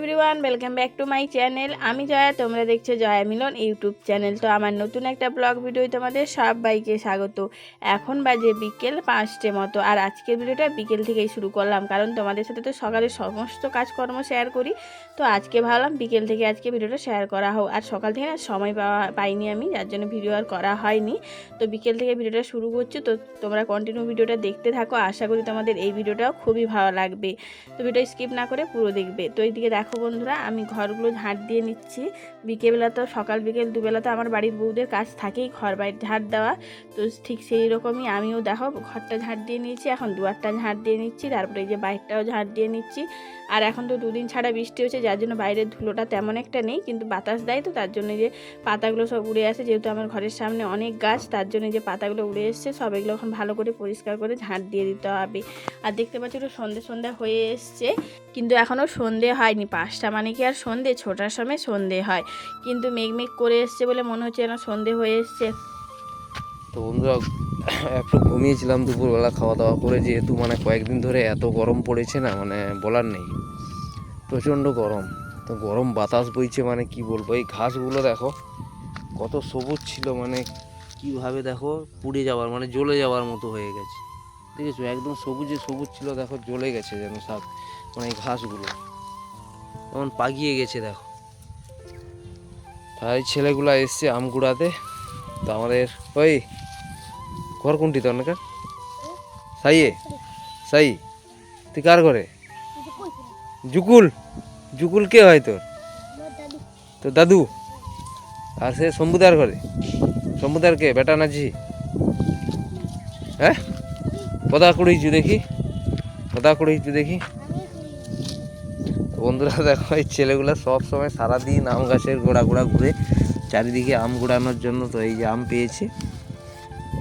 Everyone welcome back to my channel আমি জয়া, তোমরা দেখছ জয়া মিলন ইউটিউব চ্যানেল তো আমার নতুন একটা ব্লগ ভিডিও তোমাদের সব বাইকে স্বাগত। এখন বাজে বিকেল পাঁচটে মতো, আর আজকের ভিডিওটা বিকেল থেকেই শুরু করলাম, কারণ তোমাদের সাথে তো সকালে সমস্ত কাজকর্ম শেয়ার করি। তো আজকে ভাবলাম বিকেল থেকে আজকে ভিডিওটা শেয়ার করা হোক। আর সকাল থেকে না সময় পাওয়া পাইনি আমি, যার জন্য ভিডিও আর করা হয়নি। তো বিকেল থেকে ভিডিওটা শুরু করছি, তো তোমরা কন্টিনিউ ভিডিওটা দেখতে থাকো। আশা করি তোমাদের এই ভিডিওটাও খুবই ভালো লাগবে। তো ভিডিও স্কিপ না করে পুরো দেখবে। তো এইদিকে দেখো বন্ধুরা, আমি ঘরগুলো ঝাঁট দিয়ে নিচ্ছি। বিকেলবেলা তো, সকাল বিকেল, দুবেলা তো আমার বাড়ির বউদের কাজ থাকেই ঘর বাড়ির ঝাঁট দেওয়া। তো ঠিক সেই রকমই আমিও দেখো, ঘরটা ঝাঁট দিয়ে নিয়েছি, এখন দুয়ারটা ঝাঁট দিয়ে নিচ্ছি, তারপরে এই যে বাইকটাও ঝাঁট দিয়ে নিচ্ছি। আর এখন তো দুদিন ছাড়া বৃষ্টি হচ্ছে, যার জন্য বাইরের ধুলোটা তেমন একটা নেই, কিন্তু বাতাস দেয় তো, তার জন্য যে পাতাগুলো সব উড়ে আসে, যেহেতু আমার ঘরের সামনে অনেক গাছ, তার জন্য যে পাতাগুলো উড়ে এসছে, সব এগুলো এখন ভালো করে পরিষ্কার করে ঝাঁট দিয়ে দিতে হবে। আর দেখতে পাচ্ছি একটু সন্ধে সন্ধ্যা হয়ে এসছে, কিন্তু এখনও সন্ধে হয়নি, পাঁচটা মানে কি আর সন্ধে, ছোটার সময় সন্ধে হয়। কিন্তু মেঘ মেঘ করে এসছে বলে মনে হচ্ছে যেন সন্ধে হয়ে এসছে। তো বন্ধুরা একটু ঘুমিয়েছিলাম দুপুরবেলা খাওয়া দাওয়া করে যেহেতু মানে কয়েকদিন ধরে এত গরম পড়েছে না মানে বলার নেই। প্রচণ্ড গরম। তো গরম বাতাস বইছে মানে কি বলব? এই ঘাসগুলো দেখো, কত সবুজ ছিল মানে কীভাবে দেখো পুড়ে যাওয়ার মানে জ্বলে যাওয়ার মতো হয়ে গেছে। দেখেছ? একদম সবুজে সবুজ ছিল, দেখো জ্বলে গেছে যেন সব মানে এই ঘাসগুলো। যেমন পাকিয়ে গেছে দেখো। তাই ছেলেগুলো এসছে আম কুড়াতে তো আমাদের, ওই ঘর কোনটি তোর নাকার সাইয়ে? সাই, তুই কার ঘরে? জুকুল। জুকুল কে হয় তোর? তোর দাদু। আর সে শম্ভুদার ঘরে? শম্ভুদার কে? বেটা নাচি হ্যাঁ? কদা কুড়িয়েছু দেখি। কদা কুড়িয়েছু দেখি। বন্ধুরা দেখো, এই ছেলেগুলো সব সময় সারাদিন আম গাছের গোড়া গোড়া ঘুরে চারিদিকে আম গুড়ানোর জন্য তো এই যে আম পেয়েছি।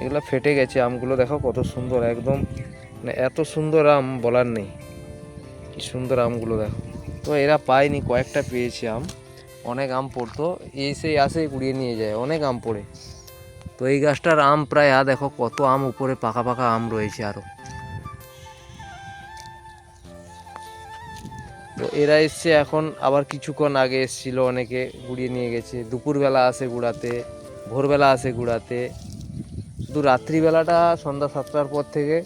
এগুলো ফেটে গেছে, আমগুলো দেখো কত সুন্দর, একদম মানে এত সুন্দর আম বলার নেই। কি সুন্দর আমগুলো দেখো। তো এরা পায়নি, কয়েকটা পেয়েছে আম, অনেক আম পড়তো এই সেই আসে কুড়িয়ে নিয়ে যায়, অনেক আম পড়ে। তো এই গাছটার আম প্রায় আ দেখো কত আম উপরে, পাকা পাকা আম রয়েছে আরও তো এরা এসছে এখন, আবার কিছুক্ষণ আগে এসছিল অনেকে গুড়িয়ে নিয়ে গেছে। দুপুরবেলা আসে গুড়াতে ভোরবেলা আসে গুড়াতে শুধু রাত্রিবেলাটা সন্ধ্যা সাতটার পর থেকে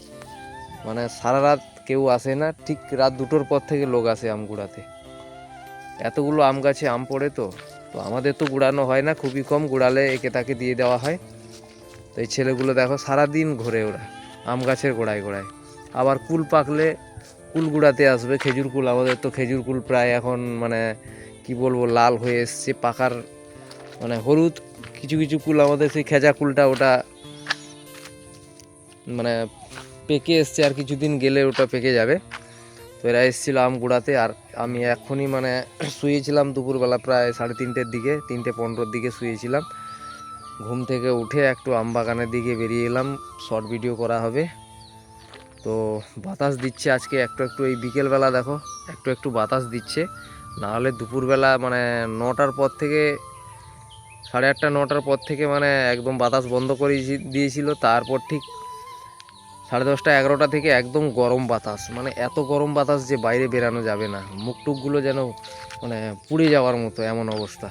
মানে সারা রাত কেউ আসে না, ঠিক রাত দুটোর পর থেকে লোক আসে আম গুড়াতে। এতগুলো আম গাছে আম পড়ে তো তো আমাদের তো গুড়ানো হয় না, খুবই কম গুড়ালে একে তাকে দিয়ে দেওয়া হয়। তো এই ছেলেগুলো দেখো, সারাদিন ঘোরে ওরা, আম গাছের গোড়ায় গোড়ায়। আবার কুল পাকলে কুল গুড়াতে আসবে, খেজুর কুল, আমাদের তো খেজুর কুল প্রায় এখন মানে কি বলব, লাল হয়ে এসছে, পাকার মানে হলুদ, কিছু কিছু কুল আমাদের সেই খেজা কুলটা ওটা মানে পেকে এসছে আর কিছুদিন গেলে ওটা পেকে যাবে। তো এরা এসেছিল আম গুড়াতে আর আমি এখনই মানে শুয়েছিলাম দুপুরবেলা প্রায় সাড়ে তিনটের দিকে, তিনটে পনেরোর দিকে শুয়েছিলাম। ঘুম থেকে উঠে একটু আম বাগানের দিকে বেরিয়ে এলাম, শর্ট ভিডিও করা হবে। তো বাতাস দিচ্ছে আজকে, একটু একটু এই বিকেলবেলা দেখো, একটু একটু বাতাস দিচ্ছে। না হলে দুপুরবেলা মানে নটার পর থেকে, সাড়ে আটটা নটার পর থেকে মানে একদম বাতাস বন্ধ করে দিয়েছি- দিয়েছিল। তারপর ঠিক সাড়ে দশটা এগারোটা থেকে একদম গরম বাতাস। মানে এত গরম বাতাস যে বাইরে বেরানো যাবে না। মুখ টুকগুলো যেন মানে পুড়ে যাওয়ার মতো এমন অবস্থা।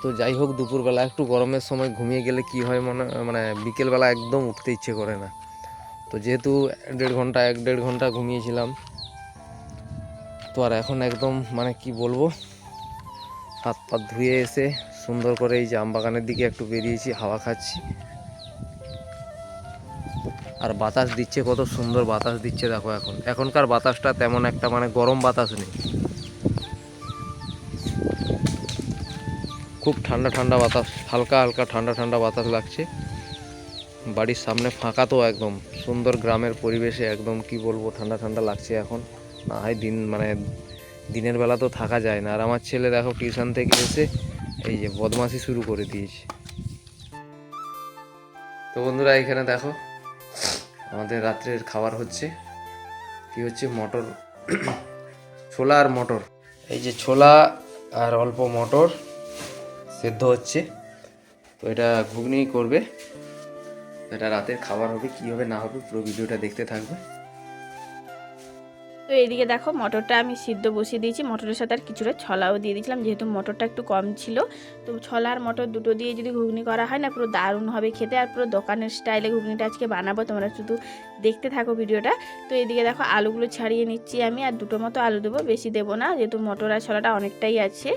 তো যাই হোক, দুপুরবেলা একটু গরমের সময় ঘুমিয়ে গেলে কি হয় মনে মানে বিকেলবেলা একদম উঠতে ইচ্ছে করে না। তো যেহেতু দেড় ঘণ্টা, এক দেড় ঘণ্টা ঘুমিয়েছিলাম, তো আর এখন একদম মানে কি বলব হাত পা ধুয়ে এসে সুন্দর করে এই যে আম বাগানের দিকে একটু বেরিয়েছি, হাওয়া খাচ্ছি। আর বাতাস দিচ্ছে, কত সুন্দর বাতাস দিচ্ছে দেখো এখন। এখনকার বাতাসটা তেমন একটা মানে গরম বাতাস নেই। খুব ঠান্ডা ঠান্ডা বাতাস, হালকা হালকা ঠান্ডা ঠান্ডা বাতাস লাগছে। বাড়ির সামনে ফাঁকা তো একদম, সুন্দর গ্রামের পরিবেশে একদম কি বলব, ঠান্ডা ঠান্ডা লাগছে এখন। না হয় দিন মানে দিনের বেলা তো থাকা যায় না। আর আমার ছেলে দেখো টিউশন থেকে এসে এই যে বদমাশি শুরু করে দিয়েছে। তো বন্ধুরা এখানে দেখো আমাদের রাত্রের খাবার হচ্ছে, কি হচ্ছে? মটর। ছোলা আর মটর। এই যে ছোলা আর অল্প মটর সেদ্ধ হচ্ছে। তো এটা ঘুগনি করবে। এটা রাতের খাবার হবে, কি হবে না হবে পুরো ভিডিওটা দেখতে থাকবে। তো এদিকে দেখো মটরটা আমি সিদ্ধ বসিয়ে দিয়েছি। মটরের সাথে আর কিছুটা ছলাও দিয়ে দিয়েছিলাম, যেহেতু মটরটা একটু কম ছিল। তো ছলা আর মটর দুটো দিয়ে যদি ঘুগনি করা হয় না, পুরো দারুণ হবে খেতে আর পুরো দোকানের স্টাইলে ঘুগনিটা আজকে বানাবো, তোমরা শুধু দেখতে থাকো ভিডিওটা। তো এদিকে দেখো আলুগুলো ছাড়িয়ে নিচ্ছি আমি, আর দুটো মতো আলু দেবো, বেশি দেবো না, যেহেতু মটর আর ছলাটা অনেকটাই আছে।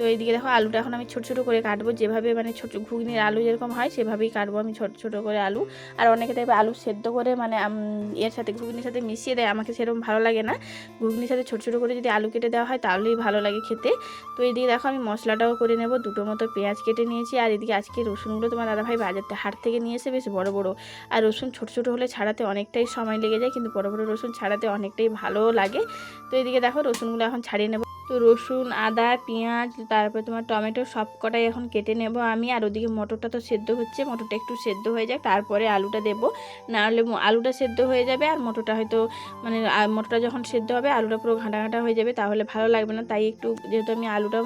তো এইদিকে দেখো আলুটা এখন আমি ছোট ছোট করে কাটবো। যেভাবে মানে ছোট ঘুগনির আলু যেরকম হয়, সেভাবেই কাটবো আমি ছোট ছোট করে আলু। আর অনেকে দেখবে আলু সেদ্ধ করে মানে এর সাথে, ঘুগনির সাথে মিশিয়ে দেয়। আমাকে সেরকম ভালো লাগে না। ঘুগনির সাথে ছোট ছোট করে যদি আলু কেটে দেওয়া হয়, তাহলেই ভালো লাগে খেতে। তো এইদিকে দেখো আমি মশলাটাও করে নেব। দুটো মতো পেঁয়াজ কেটে নিয়েছি। আর এদিকে আজকে রসুনগুলো তোমার দাদাভাই বাজার থেকে হাট থেকে নিয়ে এসে বেশ বড় বড়। আর রসুন ছোট ছোট হলে ছাড়াতে অনেকটাই সময় লেগে যায়, কিন্তু বড় বড় রসুন ছাড়াতে অনেকটাই ভালোও লাগে। তো এদিকে দেখো রসুনগুলো এখন ছাড়িয়ে নেব। তো রসুন, আদা, পেঁয়াজ, তারপরে তোমার টমেটো সব কটাই এখন কেটে নেব আমি। আর ওদিকে মটরটা তো সেদ্ধ হচ্ছে, মটরটা একটু সেদ্ধ হয়ে যাক, তারপরে আলুটা দেবো। না হলে আলুটা সেদ্ধ হয়ে যাবে আর মটরটা হয়তো মানে মটরটা যখন সেদ্ধ হবে, আলুটা পুরো ঘাঁটা ঘাঁটা হয়ে যাবে, তাহলে ভালো লাগবে না। তাই একটু যেহেতু আমি আলুটা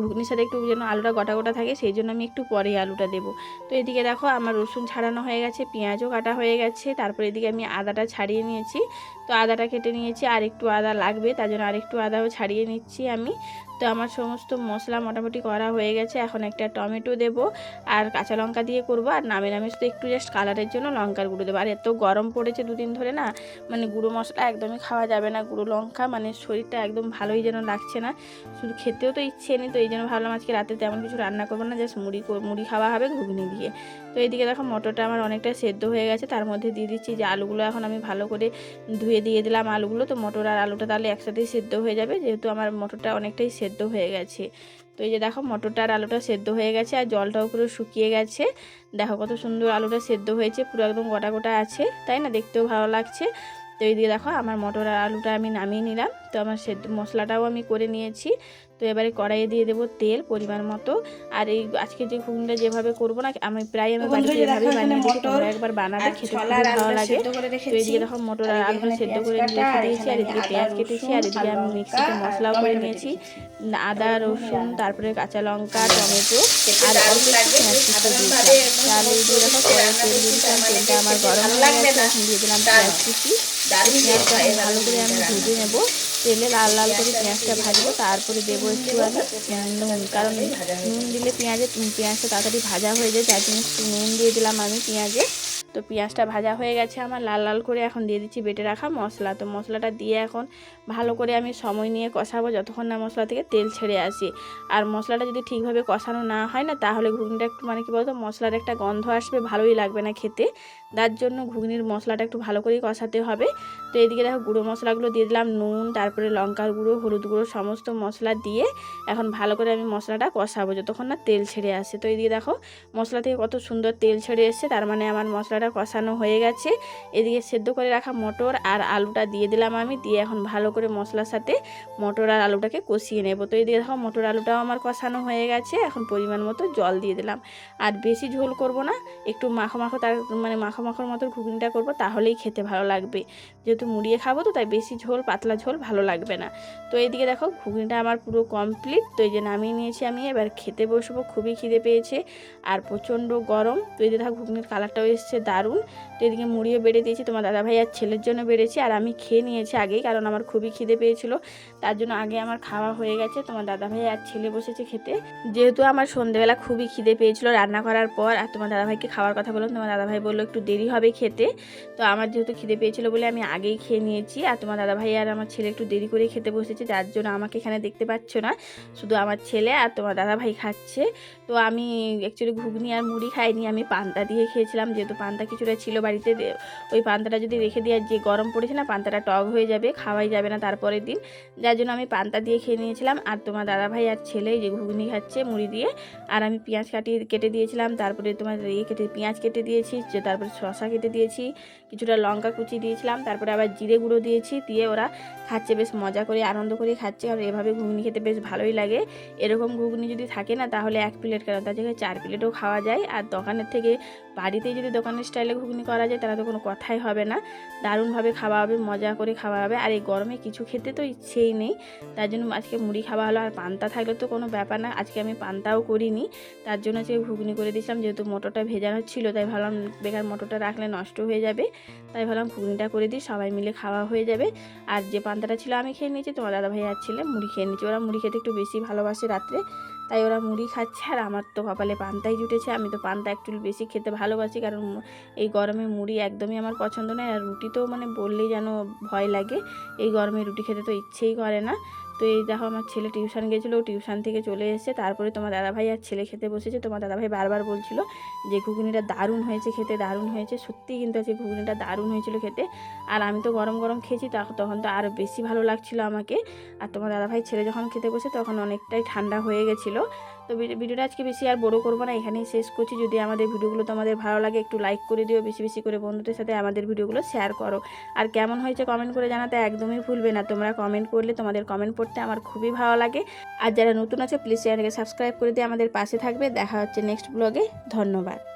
ঘুগনির সাথে একটু যেন আলুটা গোটা গোটা থাকে, সেই জন্য আমি একটু পরেই আলুটা দেবো। তো এদিকে দেখো আমার রসুন ছাড়ানো হয়ে গেছে, পেঁয়াজও কাটা হয়ে গেছে, তারপরে এদিকে আমি আদাটা ছাড়িয়ে নিয়েছি। তো আদাটা কেটে নিয়েছি, আর একটু আদা লাগবে, তার জন্য আর একটু আদাও ছাড়িয়ে নিচ্ছি। আমি তো আমার সমস্ত মশলা মোটামুটি করা হয়ে গেছে। এখন একটা টমেটো দেব আর কাঁচা লঙ্কা দিয়ে করব। আর নামে নামে শুধু একটু জাস্ট কালারের জন্য লঙ্কার গুঁড়ো দেবো। আর এত গরম পড়েছে দুদিন ধরে না মানে গুঁড়ো মশলা একদমই খাওয়া যাবে না। গুঁড়ো লঙ্কা মানে শরীরটা একদম ভালোই যেন লাগছে না। শুধু খেতেও তো ইচ্ছে নেই, তো এই জন্য ভাবলাম আজকে রাতে তেমন কিছু রান্না করব না জাস্ট মুড়ি মুড়ি খাওয়া হবে ঘুগনি দিয়ে। তো এইদিকে দেখো মটরটা আমার অনেকটা সেদ্ধ হয়ে গেছে। তার মধ্যে দিয়ে দিচ্ছি যে আলুগুলো এখন আমি ভালো করে ধুয়ে দিয়ে দিলাম আলুগুলো। তো মটর আর আলুটা তাহলে একসাথেই সেদ্ধ হয়ে যাবে। যেহেতু আমার মটরটা অনেকটাই সেদ্ধ হয়ে গেছে। তো এই যে দেখো মটরটার আলুটা সেদ্ধ হয়ে গেছে আর জলটাও পুরো শুকিয়ে গেছে। দেখো কত সুন্দর আলুটা সেদ্ধ হয়েছে, পুরো একদম গোটা গোটা আছে, তাই না? দেখতেও ভালো লাগছে। তো এই দিয়ে দেখো আমার মটর আর আলুটা আমি নামিয়ে নিলাম। তো আমার সেদ্ধ মশলাটাও আমি করে নিয়েছি। তো এবারে কড়াইয়ে দিয়ে দেবো তেল পরিমাণ মতো। আর এই আজকে যে ঘুগনিটা যেভাবে করব না আমি প্রায় আমি বাড়িতে এভাবে বানিয়ে দিই তোমরা একবার বানাবে খেতে ভালো লাগে। তো এইদিকে দেখো মটর আর আলুটা সেদ্ধ করে রেখে দিয়েছি আর এদিকে পেঁয়াজ কেটেছি আর এদিকে আমি মিক্সিতে মশলাও করে নিয়েছি আদা রসুন তারপরে কাঁচা লঙ্কা টমেটো আর অল্প একটু পেঁয়াজ। তাহলে এই দিয়ে দেখো কড়াই তেল দিয়েছিলাম তেলটা আমার গরম হয়ে গেছে দিয়ে দিলাম পেঁয়াজ কুচি। পেঁয়াজটা ভালো করে আমি ভেজে নেব। তেলে লাল লাল করে পেঁয়াজটা ভাজবো, তারপরে দেবো একটু আমি নুন, কারণ নুন দিলে পেঁয়াজে, পেঁয়াজটা তাড়াতাড়ি ভাজা হয়ে যায়, যার জন্য একটু নুন দিয়ে দিলাম আমি পেঁয়াজে। তো পেঁয়াজটা ভাজা হয়ে গেছে আমার, লাল লাল করে এখন দিয়ে দিচ্ছি বেটে রাখা মশলা। তো মশলাটা দিয়ে এখন ভালো করে আমি সময় নিয়ে কষাবো, যতক্ষণ না মশলা থেকে তেল ছেড়ে আসি। আর মশলাটা যদি ঠিকভাবে কষানো না হয় না, তাহলে ঘুগনিটা একটু মানে কী বলতো, মশলার একটা গন্ধ আসবে, ভালোই লাগবে না খেতে। তার জন্য ঘুগনির মশলাটা একটু ভালো করেই কষাতে হবে। তো এদিকে দেখো গুঁড়ো মশলাগুলো দিয়ে দিলাম, নুন, তারপরে লঙ্কার গুঁড়ো, হলুদ গুঁড়ো, সমস্ত মশলা দিয়ে এখন ভালো করে আমি মশলাটা কষাবো যতক্ষণ না তেল ছেড়ে আসে। তো এদিকে দেখো মশলা থেকে কত সুন্দর তেল ছেড়ে এসছে, তার মানে আমার মশলাটা কষানো হয়ে গেছে। এদিকে সেদ্ধ করে রাখা মটর আর আলুটা দিয়ে দিলাম আমি, দিয়ে এখন ভালো করে মশলার সাথে মটর আর আলুটাকে কষিয়ে নেব। তো এদিকে দেখো মটর আলুটাও আমার কষানো হয়ে গেছে, এখন পরিমাণ মতো জল দিয়ে দিলাম। আর বেশি ঝোল করব না, একটু মাখো মাখো তার মানে মাখো মাখোর মতো ঘুগনিটা করব, তাহলেই খেতে ভালো লাগবে। যেহেতু মুড়িয়ে খাব তো, তাই বেশি ঝোল, পাতলা ঝোল ভালো লাগবে না। তো এইদিকে দেখো, ঘুগনিটা আমার পুরো কমপ্লিট তো এই যে নামিয়ে নিয়েছি আমি, এবার খেতে বসবো, খুবই খিদে পেয়েছে আর প্রচণ্ড গরম। তো এই দেখো, ঘুগনির কালারটাও এসছে দারুণ। তো এদিকে মুড়িও বেড়ে দিয়েছি, তোমার দাদাভাই আর ছেলের জন্য বেড়েছি আর আমি খেয়ে নিয়েছি আগেই, কারণ আমার খুবই খিদে পেয়েছিল। তার জন্য আগে আমার খাওয়া হয়ে গেছে, তোমার দাদাভাই আর ছেলে বসেছে খেতে। যেহেতু আমার সন্ধেবেলা খুবই খিদে পেয়েছিল রান্না করার পর, আর তোমার দাদাভাইকে খাওয়ার কথা বললাম, তোমার দাদাভাই বলল একটু দেরি হবে খেতে। তো আমার যেহেতু খিদে পেয়েছিল বলে আমি আগেই খেয়ে নিয়েছি আর তোমার দাদাভাই আর আমার ছেলে একটু দেরি করে খেতে বসেছে, যার জন্য আমাকে এখানে দেখতে পাচ্ছ না। শুধু আমার ছেলে আর তোমার দাদাভাই খাচ্ছে। তো আমি অ্যাকচুয়ালি ঘুগনি আর মুড়ি খাইনি, আমি পান্তা দিয়ে খেয়েছিলাম। যেহেতু পান্তা কিছুটা ছিল বাড়িতে ওই পান্তাটা যদি রেখে দিয়ে যে গরম পড়েছে না, পান্তাটা টক হয়ে যাবে, খাওয়াই যাবে না তারপরের দিন। যার জন্য আমি পান্তা দিয়ে খেয়ে নিয়েছিলাম। আর তোমার দাদাভাই আর ছেলে যে ঘুগনি খাচ্ছে, মুড়ি দিয়ে। আর আমি পেঁয়াজ কাটিয়ে কেটে দিয়েছিলাম, তারপরে তোমার ইয়ে কেটে, পেঁয়াজ কেটে দিয়েছি তারপরে শশা কেটে দিয়েছি, কিছুটা লঙ্কা কুচি দিয়েছিলাম, তারপরে আবার জিরে গুঁড়ো দিয়েছি, দিয়ে ওরা খাচ্ছে, বেশ মজা করে, আনন্দ করে খাচ্ছে। আর এভাবে ঘুগনি খেতে বেশ ভালোই লাগে। এরকম ঘুগনি যদি থাকে না, তাহলে এক প্লেট কেন? তার জায়গায় চার প্লেটও খাওয়া যায়। আর দোকানের থেকে বাড়িতেই যদি দোকানের স্টাইলে ঘুগনি করা যায়, তাহলে তো কোনো কথাই হবে না। দারুণভাবে খাওয়া হবে, মজা করে খাওয়া হবে। আর এই গরমে কিছু খেতে তো ইচ্ছেই নেই। তার জন্য আজকে মুড়ি খাওয়া হলো। আর পান্তা থাকলে তো কোনো ব্যাপার না। আজকে আমি পান্তাও করিনি। তার জন্য আজকে ঘুগনি করে দিয়েছিলাম। যেহেতু মোটরটা ভেজানো ছিল, তাই ভাবলাম বেকার মোটরটা রাখলে নষ্ট হয়ে যাবে। তাই ভাবলাম ঘুগনিটা করে দিই। সবাই সবাই মিলে খাওয়া হয়ে যাবে। আর যে পান্তাটা ছিল আমি খেয়ে নিয়েছি, তোমার দাদা ভাই আর ছেলে মুড়ি খেয়ে নিয়েছি। ওরা মুড়ি খেতে একটু বেশি ভালোবাসে রাত্রে, তাই ওরা মুড়ি খাচ্ছে। আর আমার তো কপালে পান্তাই জুটেছে। আমি তো পান্তা একটু বেশি খেতে ভালোবাসি, কারণ এই গরমে মুড়ি একদমই আমার পছন্দ নয়। আর রুটি তো মানে বললেই যেন ভয় লাগে। এই গরমে রুটি খেতে তো ইচ্ছেই করে না। তো এই দেখো আমার ছেলে টিউশন গেছিল টিউশন থেকে চলে এসেছে। তারপরে তোমার দাদাভাই আর ছেলে খেতে বসেছে। তোমার দাদাভাই বারবার বলছিল যে, ঘুগনিটা দারুণ হয়েছে খেতে, দারুণ হয়েছে। সত্যিই কিন্তু আজকে ঘুগনিটা দারুণ হয়েছিল খেতে। আর আমি তো গরম গরম খেয়েছি তখন তো আরও বেশি ভালো লাগছিল আমাকে। আর তোমার দাদাভাই ছেলে যখন খেতে বসে তখন অনেকটাই ঠান্ডা হয়ে গেছিল। তো ভিডি- ভিডিওটা আজকে বেশি আর বড় করব না, এখানেই শেষ করছি। যদি আমাদের ভিডিওগুলো তোমাদের ভালো লাগে, একটু লাইক করে দিও, বেশি বেশি করে বন্ধুদের সাথে আমাদের ভিডিওগুলো শেয়ার করো। আর কেমন হয়েছে কমেন্ট করে জানাতে একদমই ভুলবে না। তোমরা কমেন্ট করলে তোমাদের কমেন্ট পড়তে আমার খুবই ভালো লাগে। আর যারা নতুন আছে প্লিজ চ্যানেলকে সাবস্ক্রাইব করে দিয়ে আমাদের পাশে থাকবে। দেখা হচ্ছে নেক্সট ব্লগে ধন্যবাদ।